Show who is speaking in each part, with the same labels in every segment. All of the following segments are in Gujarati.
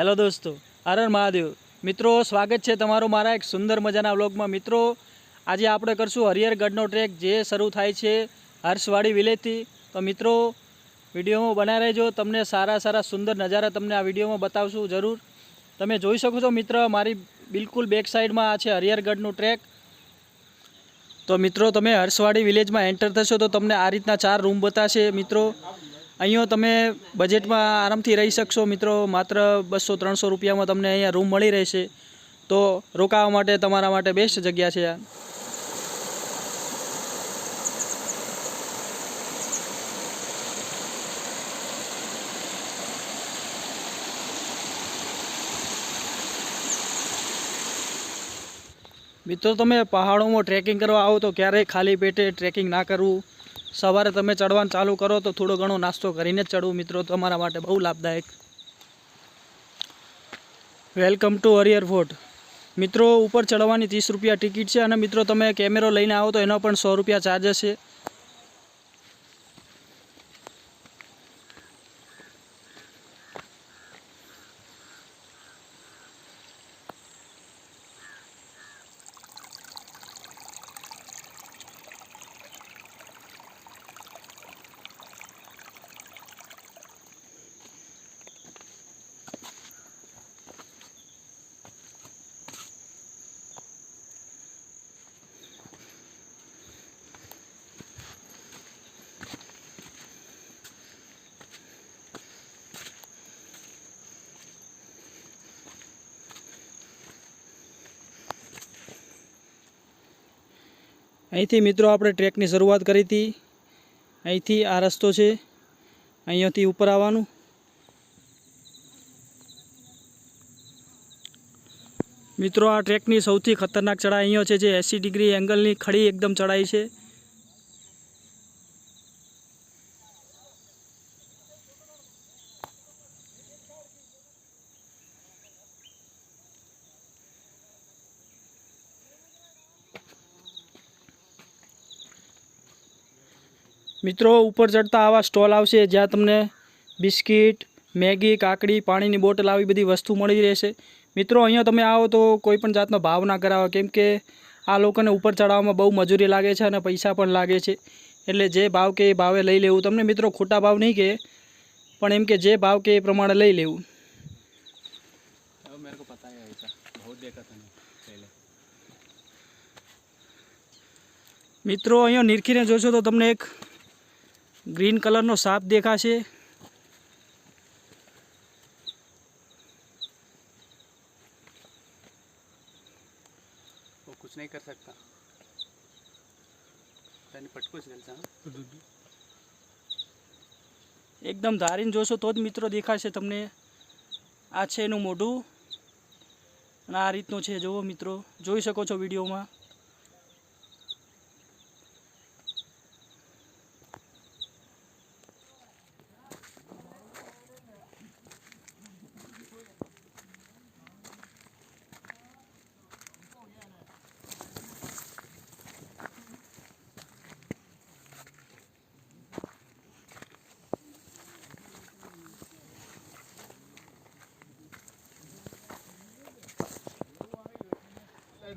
Speaker 1: હેલો દોસ્તો હરણ મહાદેવ. મિત્રો, સ્વાગત છે તમારું મારા એક સુંદર મજાના વ્લોગમાં. મિત્રો, આજે આપણે કરશું હરિહરગઢનો ટ્રેક જે શરૂ થાય છે હર્ષવાડી વિલેજથી. તો મિત્રો, વિડીયોમાં બનાવી રહેજો. તમને સારા સારા સુંદર નજારા તમને આ વિડીયોમાં બતાવશું જરૂર. તમે જોઈ શકો છો મિત્ર, મારી બિલકુલ બેક સાઈડમાં આ છે હરિહરગઢનું ટ્રેક. તો મિત્રો, તમે હર્ષવાડી વિલેજમાં એન્ટર થશો તો તમને આ રીતના ચાર રૂમ બતાવશે મિત્રો અહીંયા તમે બજેટમાં આરામથી રહી શકશો મિત્રો. માત્ર બસો, ત્રણસો રૂપિયામાં તમને અહીંયા રૂમ મળી રહેશે. તો રોકાવા માટે તમારા માટે બેસ્ટ જગ્યા છે આ. મિત્રો, તમે પહાડોમાં ટ્રેકિંગ કરવા આવો તો ક્યારેય ખાલી પેટે ટ્રેકિંગ ના કરવું. સવારે તમે ચડવાનું ચાલુ કરો તો થોડો ઘણો નાસ્તો કરીને જ ચડવું મિત્રો, તમારા માટે બહુ લાભદાયક. Welcome to Harihar fort. મિત્રો, ઉપર ચડવાની ત્રીસ રૂપિયા ટિકિટ છે અને મિત્રો, તમે કેમેરો લઈને આવો તો એનો પણ સો રૂપિયા ચાર્જ હશે. અહીંથી મિત્રો આપણે ટ્રેકની શરૂઆત કરી હતી. અહીંથી આ રસ્તો છે. અહીંયાથી ઉપર આવવાનું. મિત્રો આ ટ્રેકની સૌથી ખતરનાક ચઢાઈ અહીંયા છે જે એંસી ડિગ્રી એંગલની ખડી એકદમ ચઢાઈ છે. મિત્રો ઉપર ચડતા આવા સ્ટોલ આવશે જ્યાં તમને બિસ્કિટ મેગી કાકડી પાણીની બોટલ આવી બધી વસ્તુ મળી રહેશે. મિત્રો અહીંયા તમે આવો તો કોઈ પણ જાતનો ભાવ ના કરાવો કેમ કે આ લોકોને ઉપર ચડાવવામાં બહુ મજૂરી લાગે છે અને પૈસા પણ લાગે છે. એટલે જે ભાવ કે એ ભાવે લઈ લેવું. તમને મિત્રો ખોટા ભાવ નહીં કે પણ એમ કે જે ભાવ કે એ પ્રમાણે લઈ લેવું. મિત્રો અહીંયા નિરખીને જોશો તો તમને એક ગ્રીન કલરનો સાપ દેખાશે
Speaker 2: वो कुछ नहीं कर सकता તને પટકું જ ગલશે હા
Speaker 1: એકદમ ધારીને જોશો તો જ મિત્રો દેખાશે તમને આ છે એનું મોઢું અને આ રીતનું છે જુઓ મિત્રો જોઈ શકો છો વિડીયોમાં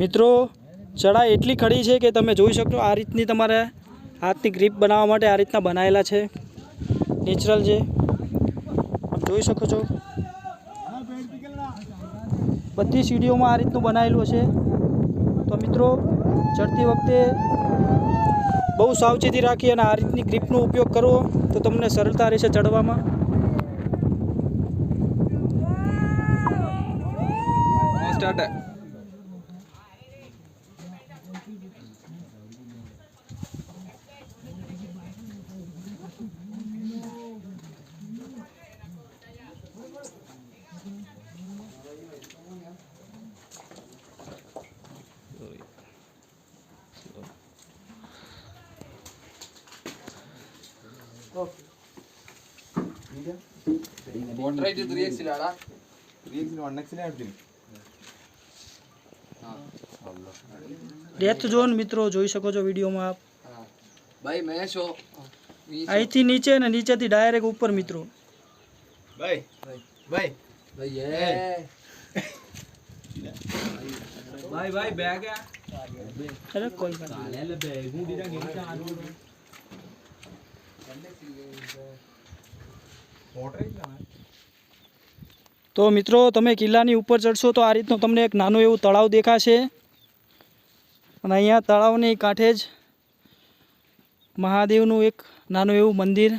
Speaker 1: મિત્રો ચડાઈ એટલી ખડી છે કે તમે જોઈ શકો આ રીતની તમારે હાથની ગ્રીપ બનાવવા માટે આ રીતના બનાવેલા છે. નેચરલ છે જોઈ શકો છો. બધી સીડીઓમાં આ રીતનું બનાવેલું છે તો મિત્રો ચડતી વખતે બહુ સાવચેતી રાખી અને આ રીતની ગ્રીપનો ઉપયોગ કરવો તો તમને સરળતા રહેશે ચડવામાં
Speaker 2: start on
Speaker 1: right death zone મિત્રો જોઈ શકો છો વિડીયોમાં આપ.
Speaker 2: ભાઈ મેં છો
Speaker 1: અહીંથી નીચે ને નીચેથી ડાયરેક્ટ ઉપર મિત્રો. કોઈ તો મિત્રો, તમે કિલ્લાની ઉપર ચડશો તો આ રીતનું તમને એક નાનું એવું તળાવ દેખાશે. અને અહીંયા તળાવની કાંઠે જ મહાદેવનું એક નાનું એવું મંદિર.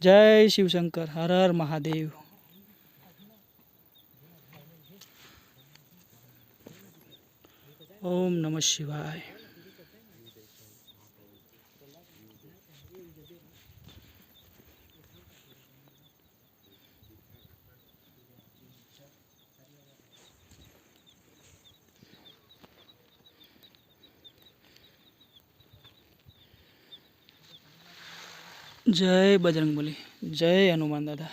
Speaker 1: જય શિવશંકર, હર હર મહાદેવ. ઓમ નમઃ શિવાય. જય બજરંગબલી જય હનુમાન દાદા.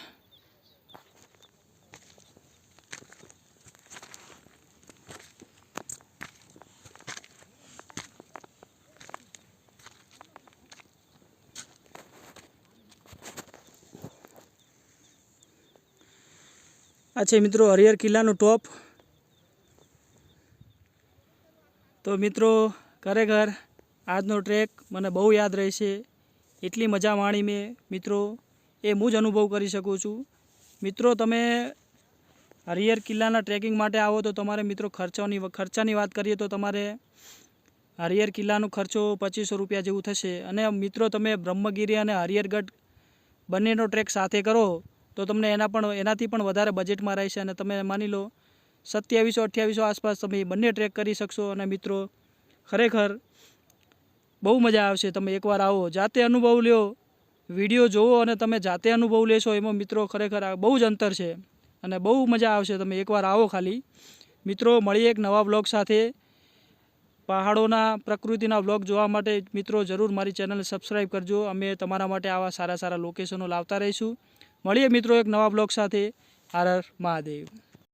Speaker 1: આ છે મિત્રો હરિહર કિલ્લાનું ટોપ. તો મિત્રો, ખરેખર આજનો ટ્રેક મને બહુ યાદ રહેશે. એટલી મજા માણી મેં, મિત્રો. એ હું જ અનુભવ કરી શકું છું. મિત્રો, તમે હરિહર કિલ્લાના ટ્રેકિંગ માટે આવો તો તમારે મિત્રો ખર્ચાની ખર્ચાની વાત કરીએ તો તમારે હરિહર કિલ્લાનો ખર્ચો પચીસો રૂપિયા જેવું થશે. અને મિત્રો, તમે બ્રહ્મગીરી અને હરિહરગઢ બંનેનો ટ્રેક સાથે કરો તો તમને એના પણ, એનાથી પણ વધારે બજેટમાં રહેશે. અને તમે માની લો, સત્યાવીસો, અઠ્યાવીસો આસપાસ તમે બંને ટ્રેક કરી શકશો. અને મિત્રો, ખરેખર બહુ મજા આવશે. તમે એકવાર આવો, જાતે અનુભવ લ્યો. વીડિયો જોવો અને તમે જાતે અનુભવ લેશો એમાં મિત્રો ખરેખર આ બહુ જ અંતર છે અને બહુ મજા આવશે. તમે એકવાર આવો ખાલી. મિત્રો, મળીએ એક નવા બ્લોગ સાથે. પહાડોના પ્રકૃતિના બ્લોગ જોવા માટે મિત્રો જરૂર મારી ચેનલ સબસ્ક્રાઈબ કરજો. અમે તમારા માટે આવા સારા સારા લોકેશનો લાવતા રહીશું. મળીએ મિત્રો એક નવા બ્લોગ સાથે. આર મહાદેવ.